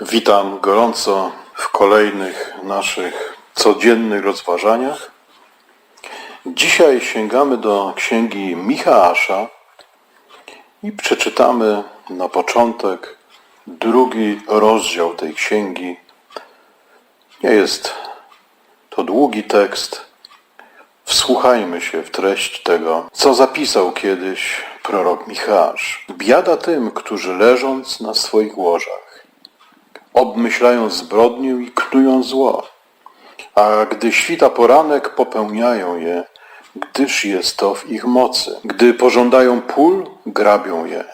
Witam gorąco w kolejnych naszych codziennych rozważaniach. Dzisiaj sięgamy do księgi Michała i przeczytamy na początek drugi rozdział tej księgi. Nie jest to długi tekst. Wsłuchajmy się w treść tego, co zapisał kiedyś prorok Michał. Biada tym, którzy leżąc na swoich łożach obmyślają zbrodnię i knują zło. A gdy świta poranek, popełniają je, gdyż jest to w ich mocy. Gdy pożądają pól, grabią je,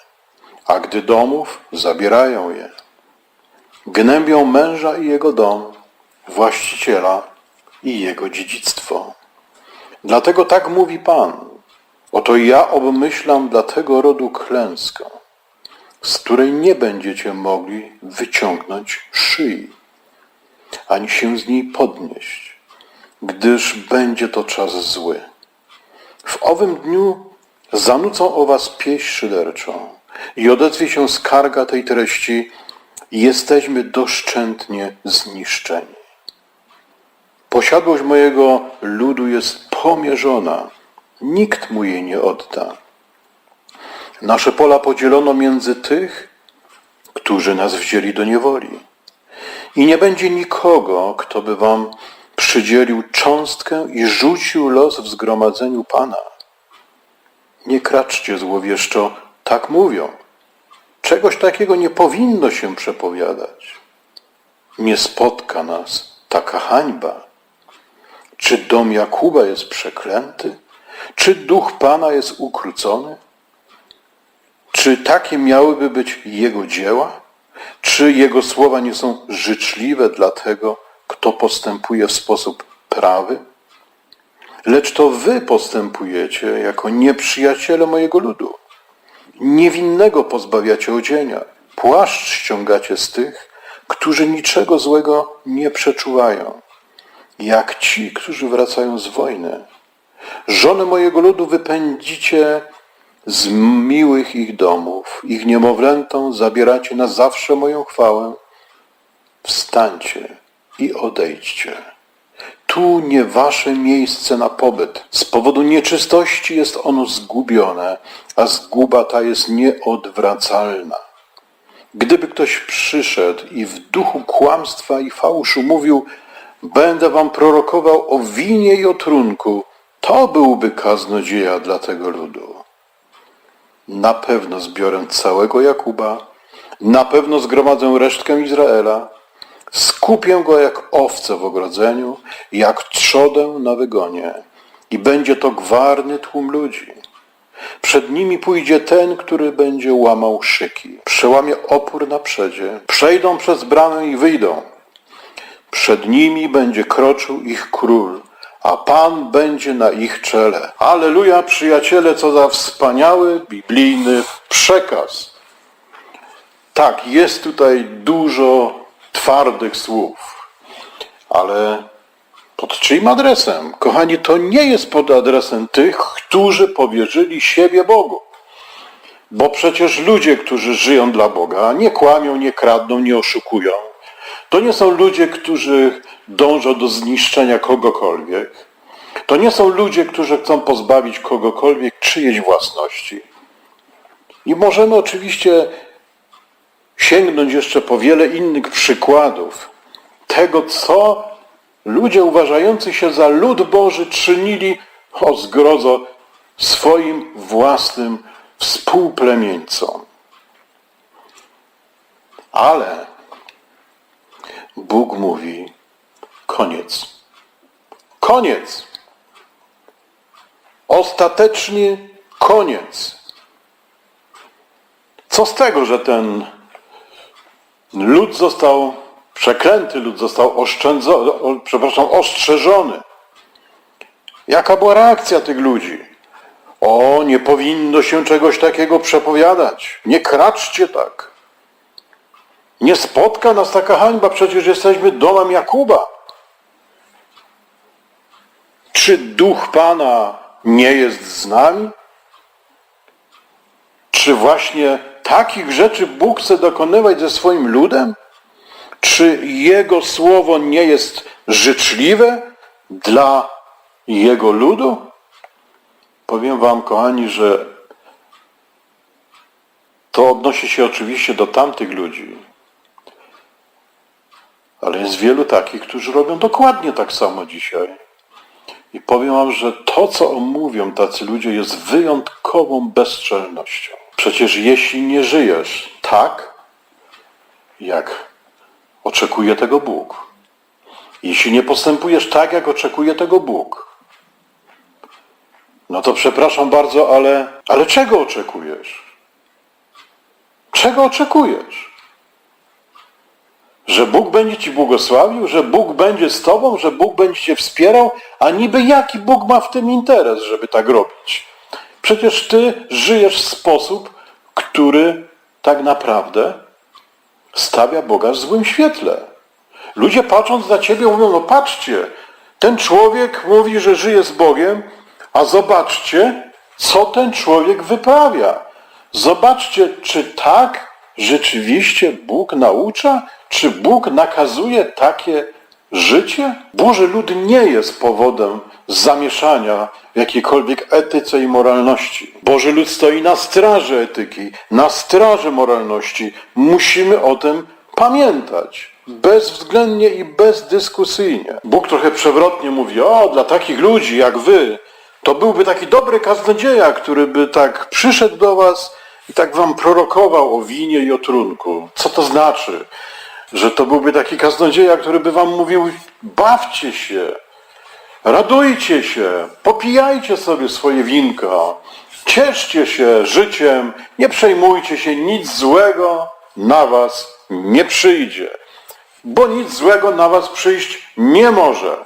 a gdy domów, zabierają je. Gnębią męża i jego dom, właściciela i jego dziedzictwo. Dlatego tak mówi Pan. Oto ja obmyślam dla tego rodu klęskę z której nie będziecie mogli wyciągnąć szyi, ani się z niej podnieść, gdyż będzie to czas zły. W owym dniu zanucą o was pieśń szyderczą i odezwie się skarga tej treści jesteśmy doszczętnie zniszczeni. Posiadłość mojego ludu jest pomierzona, nikt mu jej nie odda. Nasze pola podzielono między tych, którzy nas wzięli do niewoli. I nie będzie nikogo, kto by wam przydzielił cząstkę i rzucił los w zgromadzeniu Pana. Nie kraczcie złowieszczo, tak mówią. Czegoś takiego nie powinno się przepowiadać. Nie spotka nas taka hańba. Czy dom Jakuba jest przeklęty? Czy duch Pana jest ukrócony? Czy takie miałyby być Jego dzieła? Czy Jego słowa nie są życzliwe dla tego, kto postępuje w sposób prawy? Lecz to wy postępujecie jako nieprzyjaciele mojego ludu. Niewinnego pozbawiacie odzienia, płaszcz ściągacie z tych, którzy niczego złego nie przeczuwają, jak ci, którzy wracają z wojny. Żony mojego ludu wypędzicie z miłych ich domów, ich niemowlętom zabieracie na zawsze moją chwałę. Wstańcie i odejdźcie. Tu nie wasze miejsce na pobyt. Z powodu nieczystości jest ono zgubione, a zguba ta jest nieodwracalna. Gdyby ktoś przyszedł i w duchu kłamstwa i fałszu mówił, będę wam prorokował o winie i o trunku, to byłby kaznodzieja dla tego ludu. Na pewno zbiorę całego Jakuba, na pewno zgromadzę resztkę Izraela, skupię go jak owce w ogrodzeniu, jak trzodę na wygonie i będzie to gwarny tłum ludzi. Przed nimi pójdzie ten, który będzie łamał szyki, przełamie opór na przedzie, przejdą przez bramę i wyjdą. Przed nimi będzie kroczył ich król, a Pan będzie na ich czele. Aleluja, przyjaciele, co za wspaniały biblijny przekaz. Tak, jest tutaj dużo twardych słów, ale pod czyim adresem? Kochani, to nie jest pod adresem tych, którzy powierzyli siebie Bogu. Bo przecież ludzie, którzy żyją dla Boga, nie kłamią, nie kradną, nie oszukują. To nie są ludzie, którzy dążą do zniszczenia kogokolwiek. To nie są ludzie, którzy chcą pozbawić kogokolwiek czyjejś własności. I możemy oczywiście sięgnąć jeszcze po wiele innych przykładów tego, co ludzie uważający się za lud Boży czynili o zgrozo swoim własnym współplemieńcom. Ale Bóg mówi, koniec. Koniec. Ostateczny koniec. Co z tego, że ten lud został, przeklęty lud został oszczędzony, przepraszam, ostrzeżony. Jaka była reakcja tych ludzi? O, nie powinno się czegoś takiego przepowiadać. Nie kraczcie tak. Nie spotka nas taka hańba, przecież jesteśmy domem Jakuba. Czy duch Pana nie jest z nami? Czy właśnie takich rzeczy Bóg chce dokonywać ze swoim ludem? Czy Jego słowo nie jest życzliwe dla Jego ludu? Powiem Wam, kochani, że to odnosi się oczywiście do tamtych ludzi, ale jest wielu takich, którzy robią dokładnie tak samo dzisiaj. I powiem Wam, że to, co mówią tacy ludzie, jest wyjątkową bezczelnością. Przecież jeśli nie żyjesz tak, jak oczekuje tego Bóg, jeśli nie postępujesz tak, jak oczekuje tego Bóg, no to przepraszam bardzo, ale, ale czego oczekujesz? Czego oczekujesz? Że Bóg będzie ci błogosławił, że Bóg będzie z tobą, że Bóg będzie cię wspierał, a niby jaki Bóg ma w tym interes, żeby tak robić? Przecież ty żyjesz w sposób, który tak naprawdę stawia Boga w złym świetle. Ludzie patrząc na ciebie mówią, no patrzcie, ten człowiek mówi, że żyje z Bogiem, a zobaczcie, co ten człowiek wyprawia. Zobaczcie, czy tak rzeczywiście Bóg naucza? Czy Bóg nakazuje takie życie? Boży lud nie jest powodem zamieszania w jakiejkolwiek etyce i moralności. Boży lud stoi na straży etyki, na straży moralności. Musimy o tym pamiętać. Bezwzględnie i bezdyskusyjnie. Bóg trochę przewrotnie mówi, o, dla takich ludzi jak wy, to byłby taki dobry kaznodzieja, który by tak przyszedł do was i tak wam prorokował o winie i o trunku. Co to znaczy? Że to byłby taki kaznodzieja, który by wam mówił, bawcie się, radujcie się, popijajcie sobie swoje winko, cieszcie się życiem, nie przejmujcie się, nic złego na was nie przyjdzie, bo nic złego na was przyjść nie może.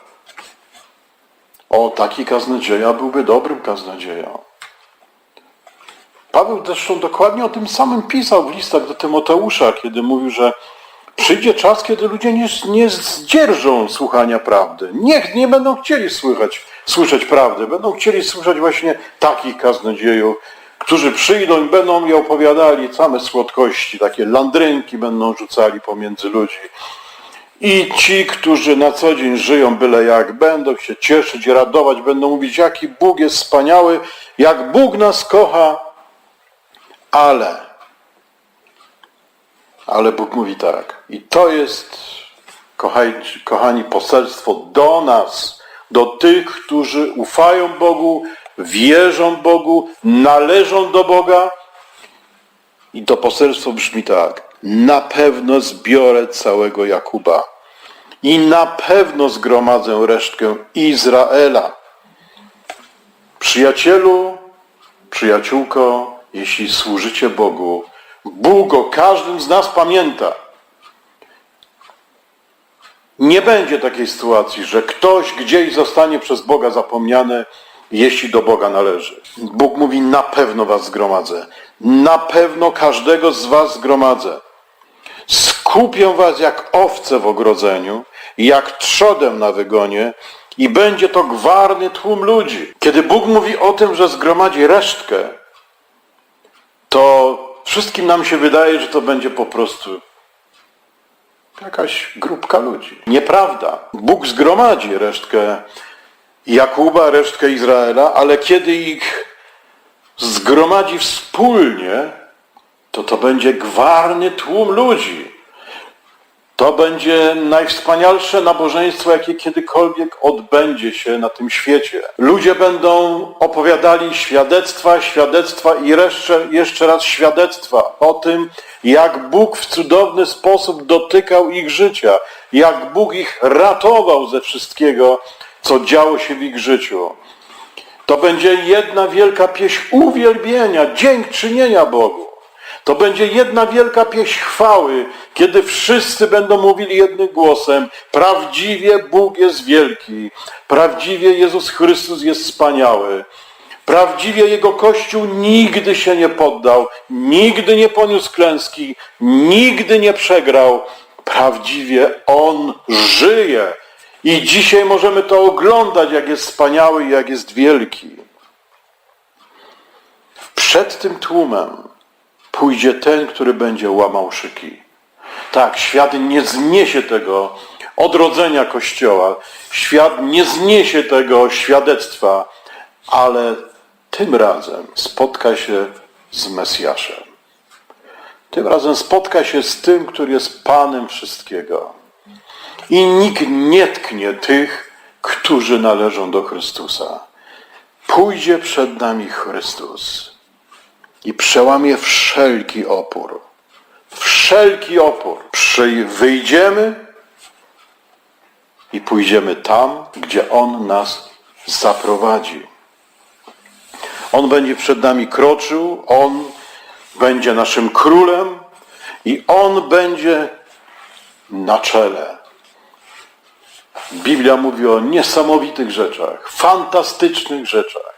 O, taki kaznodzieja byłby dobrym kaznodzieją. Paweł zresztą dokładnie o tym samym pisał w listach do Tymoteusza, kiedy mówił, że przyjdzie czas, kiedy ludzie nie, nie zdzierżą słuchania prawdy. Niech nie będą chcieli słychać, słyszeć prawdy. Będą chcieli słyszeć właśnie takich kaznodziejów, którzy przyjdą i będą mi opowiadali same słodkości, takie landrynki będą rzucali pomiędzy ludzi. I ci, którzy na co dzień żyją byle jak, będą się cieszyć, radować, będą mówić, jaki Bóg jest wspaniały, jak Bóg nas kocha, ale, ale Bóg mówi tak, i to jest, kochani, kochani, poselstwo do nas, do tych, którzy ufają Bogu, wierzą Bogu, należą do Boga. I to poselstwo brzmi tak, na pewno zbiorę całego Jakuba i na pewno zgromadzę resztkę Izraela. Przyjacielu, przyjaciółko, jeśli służycie Bogu, Bóg o każdym z nas pamięta. Nie będzie takiej sytuacji, że ktoś gdzieś zostanie przez Boga zapomniany, jeśli do Boga należy. Bóg mówi, na pewno was zgromadzę. Na pewno każdego z was zgromadzę. Skupię was jak owce w ogrodzeniu, jak trzodem na wygonie i będzie to gwarny tłum ludzi. Kiedy Bóg mówi o tym, że zgromadzi resztkę, to wszystkim nam się wydaje, że to będzie po prostu jakaś grupka ludzi. Nieprawda. Bóg zgromadzi resztkę Jakuba, resztkę Izraela, ale kiedy ich zgromadzi wspólnie, to to będzie gwarny tłum ludzi. To będzie najwspanialsze nabożeństwo, jakie kiedykolwiek odbędzie się na tym świecie. Ludzie będą opowiadali świadectwa, świadectwa i jeszcze, jeszcze raz świadectwa o tym, jak Bóg w cudowny sposób dotykał ich życia, jak Bóg ich ratował ze wszystkiego, co działo się w ich życiu. To będzie jedna wielka pieśń uwielbienia, dziękczynienia Bogu. To będzie jedna wielka pieśń chwały, kiedy wszyscy będą mówili jednym głosem: Prawdziwie Bóg jest wielki, prawdziwie Jezus Chrystus jest wspaniały. Prawdziwie Jego Kościół nigdy się nie poddał, nigdy nie poniósł klęski, nigdy nie przegrał. Prawdziwie On żyje. I dzisiaj możemy to oglądać, jak jest wspaniały i jak jest wielki. Przed tym tłumem pójdzie ten, który będzie łamał szyki. Tak, świat nie zniesie tego odrodzenia Kościoła. Świat nie zniesie tego świadectwa, ale tym razem spotka się z Mesjaszem. Tym razem spotka się z tym, który jest Panem wszystkiego. I nikt nie tknie tych, którzy należą do Chrystusa. Pójdzie przed nami Chrystus i przełamie wszelki opór. Wszelki opór. Wyjdziemy i pójdziemy tam, gdzie On nas zaprowadzi. On będzie przed nami kroczył, On będzie naszym królem i On będzie na czele. Biblia mówi o niesamowitych rzeczach, fantastycznych rzeczach.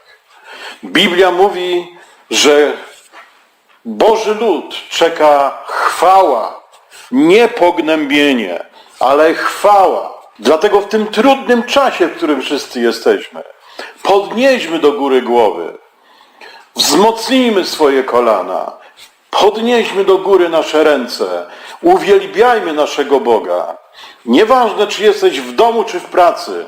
Biblia mówi, że Boży lud czeka chwała, nie pognębienie, ale chwała. Dlatego w tym trudnym czasie, w którym wszyscy jesteśmy, podnieśmy do góry głowy, wzmocnijmy swoje kolana, podnieśmy do góry nasze ręce, uwielbiajmy naszego Boga. Nieważne, czy jesteś w domu, czy w pracy,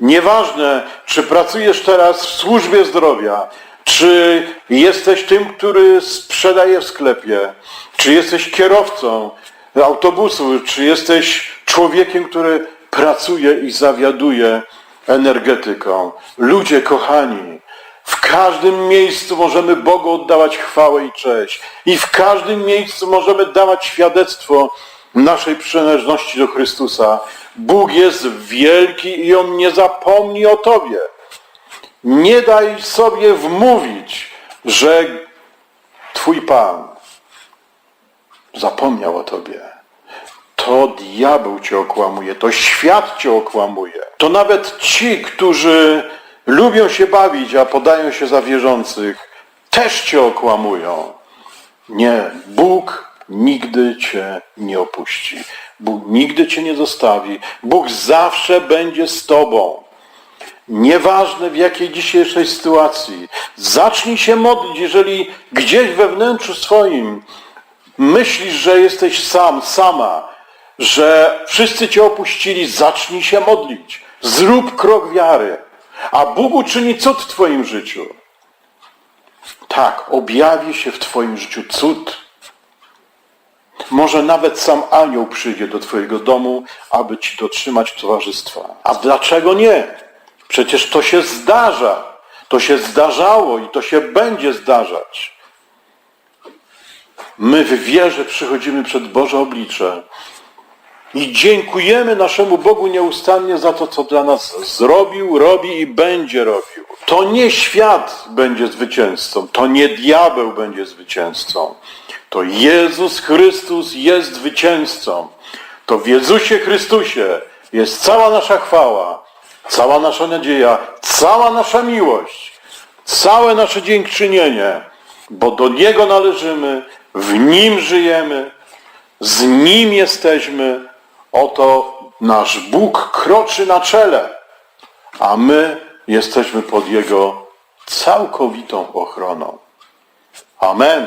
nieważne, czy pracujesz teraz w służbie zdrowia, czy jesteś tym, który sprzedaje w sklepie, czy jesteś kierowcą autobusu, czy jesteś człowiekiem, który pracuje i zawiaduje energetyką. Ludzie kochani, w każdym miejscu możemy Bogu oddawać chwałę i cześć. I w każdym miejscu możemy dawać świadectwo naszej przynależności do Chrystusa. Bóg jest wielki i On nie zapomni o Tobie. Nie daj sobie wmówić, że Twój Pan zapomniał o Tobie. To diabeł Cię okłamuje, to świat Cię okłamuje. To nawet ci, którzy lubią się bawić, a podają się za wierzących, też Cię okłamują. Nie, Bóg nigdy Cię nie opuści. Bóg nigdy Cię nie zostawi. Bóg zawsze będzie z Tobą. Nieważne w jakiej dzisiejszej sytuacji. Zacznij się modlić, jeżeli gdzieś we wnętrzu swoim myślisz, że jesteś sam, sama, że wszyscy cię opuścili, zacznij się modlić. Zrób krok wiary, a Bóg uczyni cud w twoim życiu. Tak, objawi się w twoim życiu cud. Może nawet sam anioł przyjdzie do twojego domu, aby ci dotrzymać towarzystwa. A dlaczego nie? Przecież to się zdarza. To się zdarzało i to się będzie zdarzać. My w wierze przychodzimy przed Boże oblicze i dziękujemy naszemu Bogu nieustannie za to, co dla nas zrobił, robi i będzie robił. To nie świat będzie zwycięzcą, to nie diabeł będzie zwycięzcą. To Jezus Chrystus jest zwycięzcą. To w Jezusie Chrystusie jest cała nasza chwała, cała nasza nadzieja, cała nasza miłość, całe nasze dziękczynienie, bo do Niego należymy, w Nim żyjemy, z Nim jesteśmy. Oto nasz Bóg kroczy na czele, a my jesteśmy pod Jego całkowitą ochroną. Amen.